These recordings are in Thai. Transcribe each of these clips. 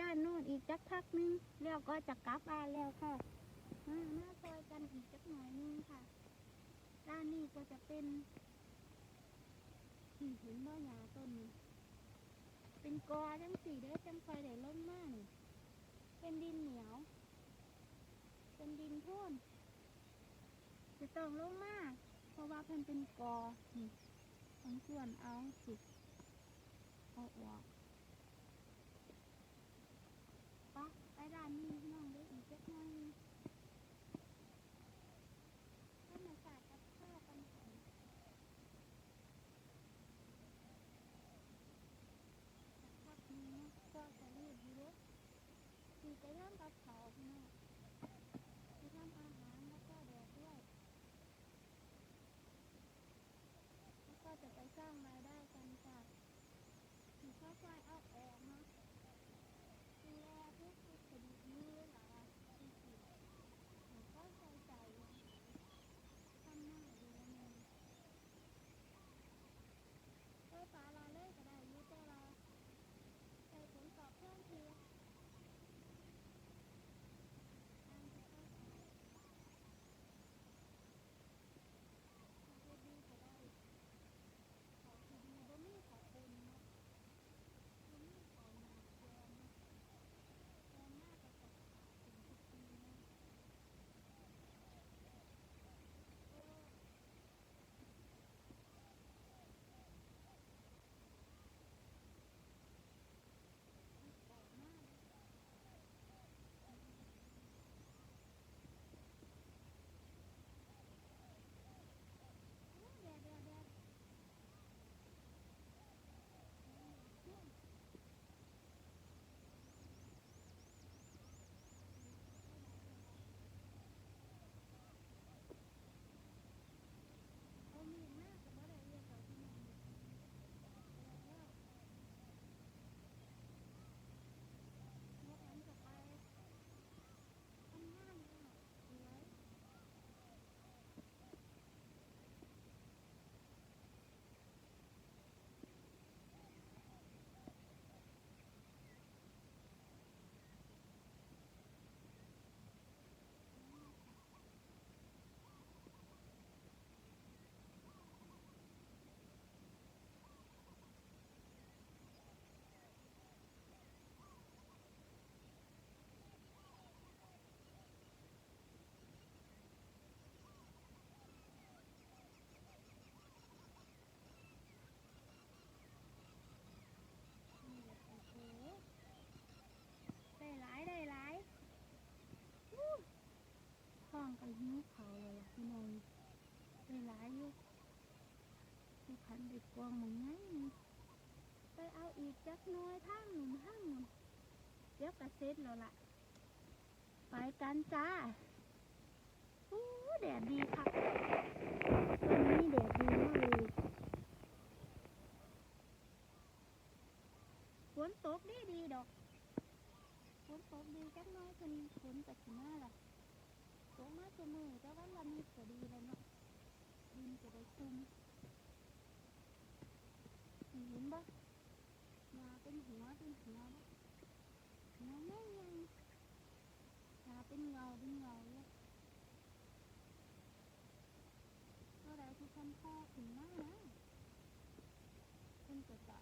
ด้านโน้นอีกจักพักนึงแล้วก็จะกลับบ้านแล้วค่ะมามาซอยกันอีกจักหน่อยนึงค่ะ ด้านนี้ก็จะเป็น4เห็นบ่หญ้าต้นเป็นกอจังสีเด้อจังคอยได้ล้มมากเป็นดินเหนียว เป็นดินโพ่นจะต้องลงมากเพราะว่าเพิ่นเป็นกอนี่ต้งส่วนเอาสิเอาออกปะไปด้านนี้น้องได้อีกจักหน่อย พี่น้องได้หลายอยู่ที่พันเด็กกวางหมึงไงไปเอาอีกจักน้อยทางหนุนทางหนุนเดี๋ยวกระเซ็ตแล้วล่ะ ไปกันจ้าอู้แดดดีค่ะวันนี้แดดดีมากเลยฝนตกดีดีดอกฝนตกดีจักน้อยคนฝนกับสิมาล่ะ ตกมาเสมอแต่ว่าละนิดก็ดีแล้วเนาะดินจะได้ชุ่มนี่เห็นปะมาเป็นหัวเป็นหัวปะหัวไม่ยังมาเป็นเงาเป็นเงาเลยก็ได้ที่คันพ่อถึงมากนะเป็นกระจะ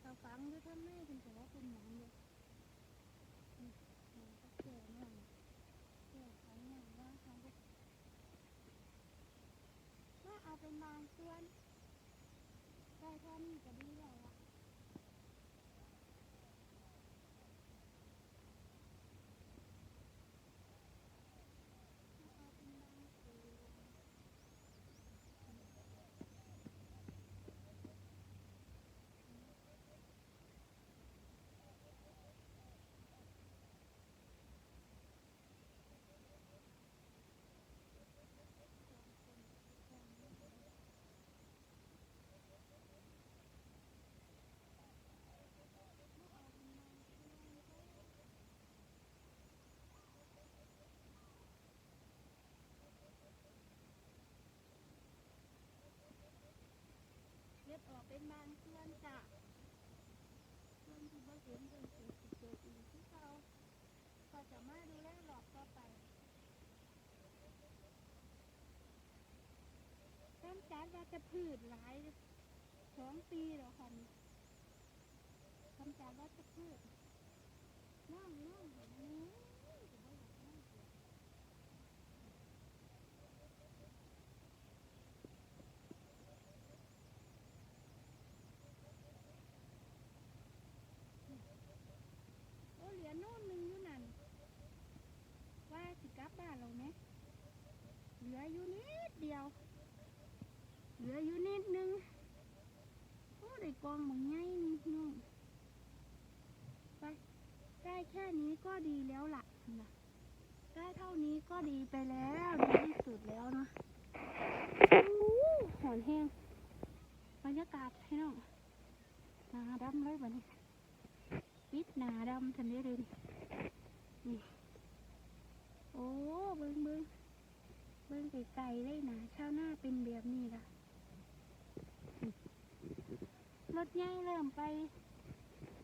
เราฟังด้วยท่านแม่เป็นแต่ว่าเป็นหนังเลยนี่มันก็แก่หน่อยแก่ขันอย่างว่าเขาก็ถ้า เอาเป็นบางส่วนได้เท่านี้ก็ดีแล้ว ศูนย์จนถึงสิบเจ็ดปีที่เขาก็จะมาดูแลหลอกต่อไปต้นจัดว่าจะพืชหลายสองปีหรอค่ะต้นจัดว่าจะพืชน้องน้องแบบนี้ เหลืออยู่นิดเดียว เหลืออยู่นิดนึงโอ้ได้กองบางไงนึงน้องไปได้แค่นี้ก็ดีแล้วล่ะนะได้เท่านี้ก็ดีไปแล้วดีที่สุดแล้วเนาะอู้หอนแห้งบรรยากาศให้น้องหนาดำเลยบัดนี้ปิดหนาดำทันได้เลยนี่โอ้เบิ้งเบิ้ง เบิ้งไกลๆเลยนะชาวหน้าเป็นแบบนี้ล่ะ รถใหญ่เริ่มไป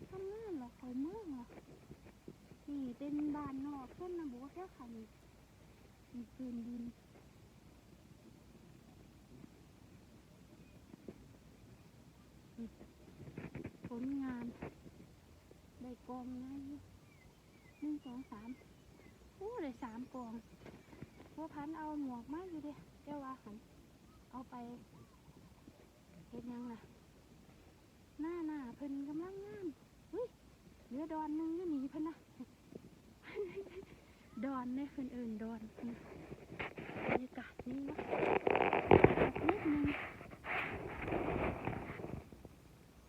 ทำงานหรอเขาเมืองหรอนี่เป็นบ้านนอกเส้นนะบแล้วค่ะนี่นี่พื้นดินผลงาน ได้กองนะหนึ่งสองสามโอ้ได้สามกอง พวกพันเอาหมวกมาอยู่ดิเจ้าว่าหันเอาไปเห็นยังล่ะ หน้าหน้าเพิ่นกำลังงามอุ้ยเหลือดอนหนึงอยู่หนีเพิ่นนะดอนเนี่ยเพิ่นเอินดอนบรรยากาศนี่วะนิดนึง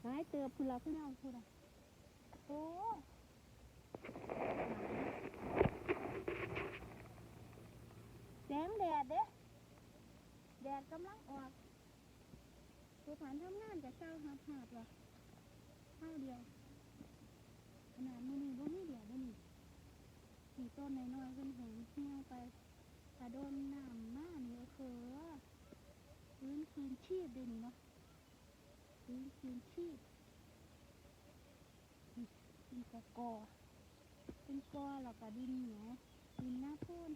หายเตือพุ่นละเพิ่นเอาพุ่นละโอ้แส งแดดเด้แดดกำลังออกผู้ผ่านทำงานกับเช้าหาบหาบว่ะข้าวเดียว ขนาดมือนี้บ่มีแดดบ่นี่สีต้นน้อยๆเป็นหงเหี่ยวไปถ้าโดนน้ำมานี่ก็คือพื้นคืนชีพด้นี่เนาะพื้นคืนชีพเป็นกอกอเป็นกอแล้วก็ดินเหนียวดินหน้าโพ่น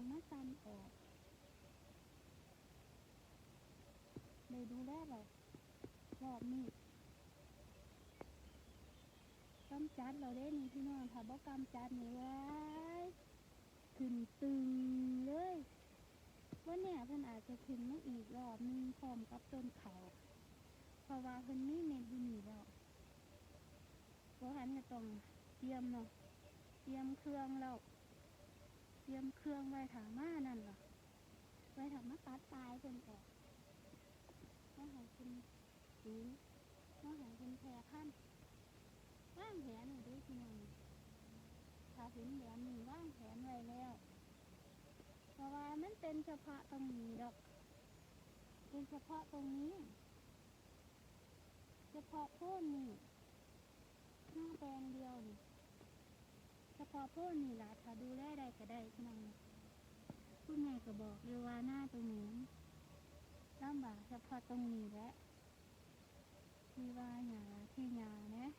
ลองมาซันออกเลยดูแลเรารอบนี้กำจัดเราได้นี่พี่น้องค่ะบ่กำจัดนี่ไว้ขึ้นตึงเลยว่าเนี่ยเพิ่นอาจจะขึ้นมาอีกรอบนึงพร้อมกับต้นเขาเพราะว่าเพิ่นมีเม็ดอยู่นี่แล้วเพราะฉะนั้นก็ต้องเตรียมเนาะเตรียมเครื่องแล้ว รียมเครื่องไว้ถามานั่นล่ะไว้ถามาตัดปลายเพิ่นออกว่าหาเป็นสูงว่าหาเป็นแพรพันว่างแผนหนูด้วยพี่น้องถ้าเห็นแบบนี้ว่างแผนไว้แล้วเพราะว่ามันเป็นเฉพาะตรงนี้ดอก เป็นเฉพาะตรงนี้ เฉพาะโพ่นนี่หน้าแปลงเดียวนี่เฉพาะโพ่นนี่ล่ะถ้าดูแลได้ ก็ได้พี่น้องคุณแม่ก็บอกอยู่ว่าหน้าตรงนี้ลำบากเฉพาะตรงนี้แหละที่ว่าหยาที่หยาเนี่ย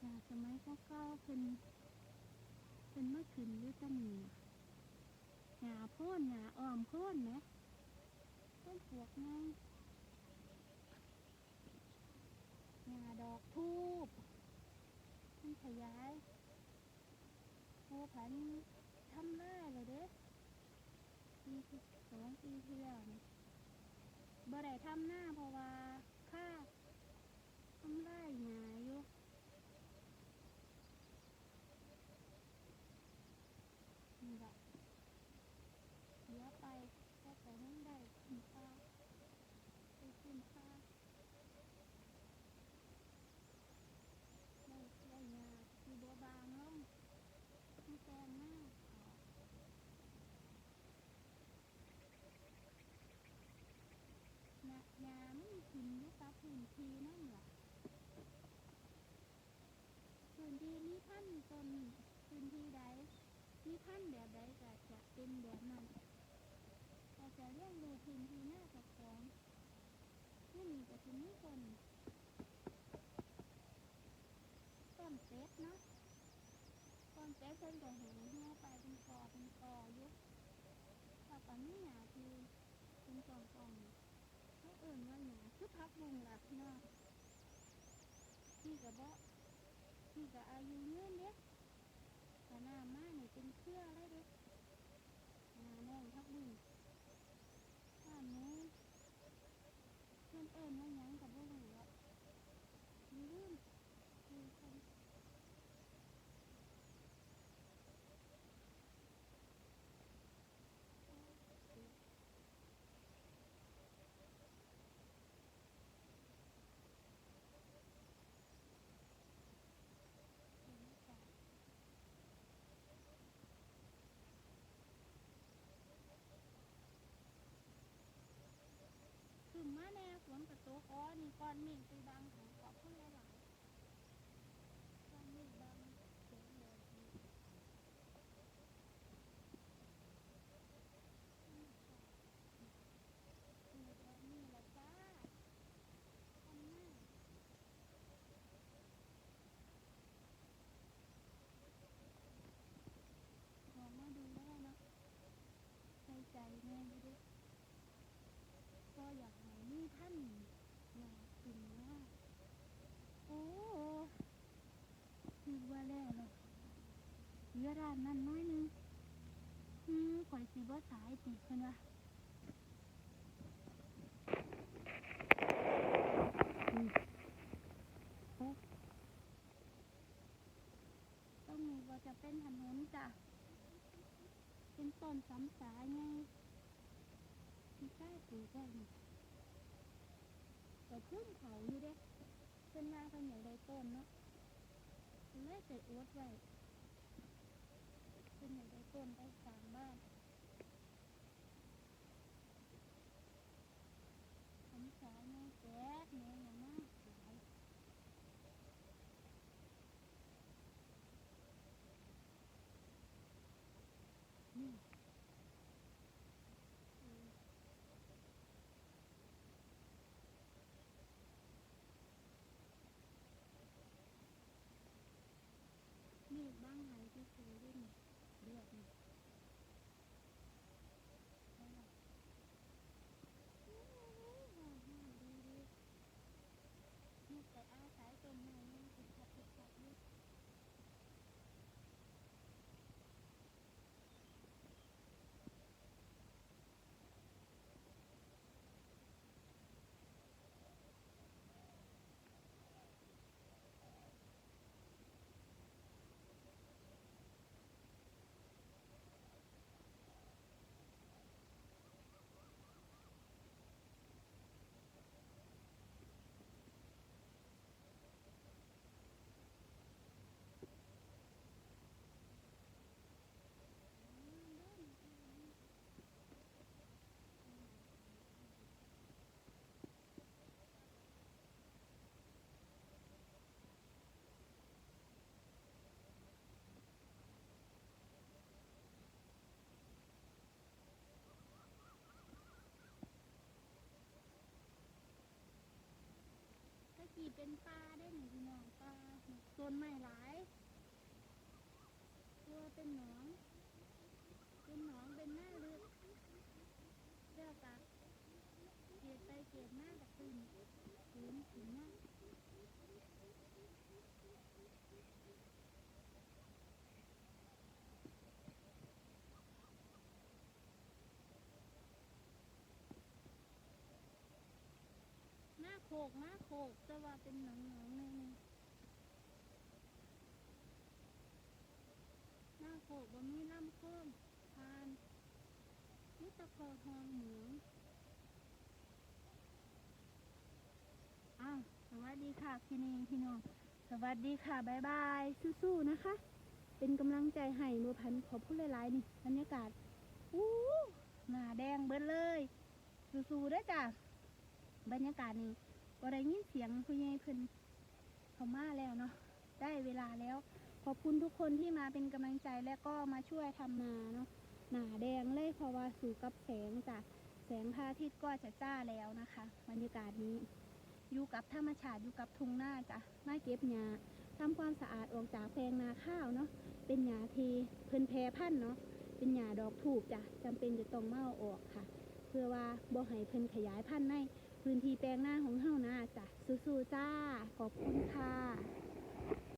หยาสมัยเก่าเพิ่นเพิ่นมาขึ้นอยู่ตรงนี้หยาพ่นหยาอ้อมพ่นนะต้นปวกไงหยาดอกทูบมันขยายภูพันธ์ ทำได้เลยเด้ปีที่สองปีที่แล้วนี่บ่ได้ทำหน้าเพราะว่าค่าทำได้ไงาอยู่นี่แหละเสียไปแค่แต่นั้นได้คุณค่าได้คุณค่า ได้ได้ยาคือบัวบางลงมีแตงมากยายามันขึ้นอยู่กับ พื้นที่นั่นแหละพื้นที่นี้พันต้นพื้นที่ใดมีพันธุ์แบบใดก็จะเป็นแบบนั้นก็จะเลี้ยงดูพื้นที่หน้ากับของนี่มีแต่ที่นี้ต้นต้นเป็ดเนาะแต่เพิ่นก็แหงเหี่ยวไปเป็นกอเป็นกอยู่ถ้าปานนี้หยาที่เป็นกองกองเขาเอิ่นว่าหยา คือพักบุงล่ะพี่น้องนี่กับบ่พี่กับอายุยืนเด้แต่หน้ามานี่เป็นเครือเลยเด้หน้าแดงพักบุงบ้าหนูเพื่อนเอิญว่ายังกับรู้อะลืมลืมคน ขึ้นมาแน่ฝนกระตก อ๋อนี่ก้อนเมฆไปบังของขอบคุณหลายๆก้อนเมฆบังเสียงเลยนี่นี่แบบนี้ละจ้าทำหน้าลองมาดูแล้วเนาะใส่ใจแม่อยู่เด้วย ก็อยากให้มีท่านอยากกินมากโอ้คือว่าแล้วเลยเหลือร้านนั้นน้อยหนึงอืมข่อยสิ บ่สายติเพิ่นว่าอืมโอ้ต้องมีว่าจะเป็นถนนจ้ะ เป็นต้นสำสาไงที่ใต้ปลูกได้นี่ก็ขึ้นเขาอยู่เด้เพิ่นว่าเพิ่นอย่ากได้ต้นเนาะเพิ่นเลยใส่อวดไว้เพิ่นอย่ากได้ต้นไปสางบ้าน เป็นปลาได้หนึ่งพี่น้องปลาต้นไม้หลายตัวเป็นหนอง เป็นหนองเป็นหน้าลึกเลือกปะเกลียดไปเกลียดมากกับตื่นตื่นถึงมากหน้าโขกหน้าโขกแต่ว่าเป็นหนองหนองๆนึงหน้าโขกบ่มีลำโค้งทานนี่ตะโคทองเหมืองอ้าวสวัสดีค่ะพี่นงพี่น้องสวัสดีค่ะบายบายสู้ๆนะคะ เป็นกำลังใจให้บัวพันขอพูดหลายๆนี่บรรยากาศอู้หน้าแดงเบิดเลยสู้ๆด้อจ้ะบรรยากาศนี่ อะได้ยินเสียงผู้ใหญ่เพิ่นเขามาแล้วเนาะได้เวลาแล้ว ขอบคุณทุกคนที่มาเป็นกำลังใจและก็มาช่วยทำนาเนาะหนาแดงเลยเพราะว่าสู่กับแสงจากแสงพระอาทิตย์ก็จะจ้าแล้วนะคะบรรยากาศนี้ อยู่กับธรรมชาติอยู่กับทุ่งหน้าจ้ะหน้าเก็บหญ้าทำความสะอาดออกจากแปลงนาข้าวเนาะเป็นหญ้าทีเพิ่นแพรพันเนาะเป็นหญ้าดอกถูกจ้ะจำเป็นจะต้องเมาออกค่ะ เพื่อว่าบ่ให้เพิ่นขยายพันธุ์ใน พื้นที่แปลงหน้าของเฮ้านะจ้ะสู้ๆจ้า ขอบคุณค่ะ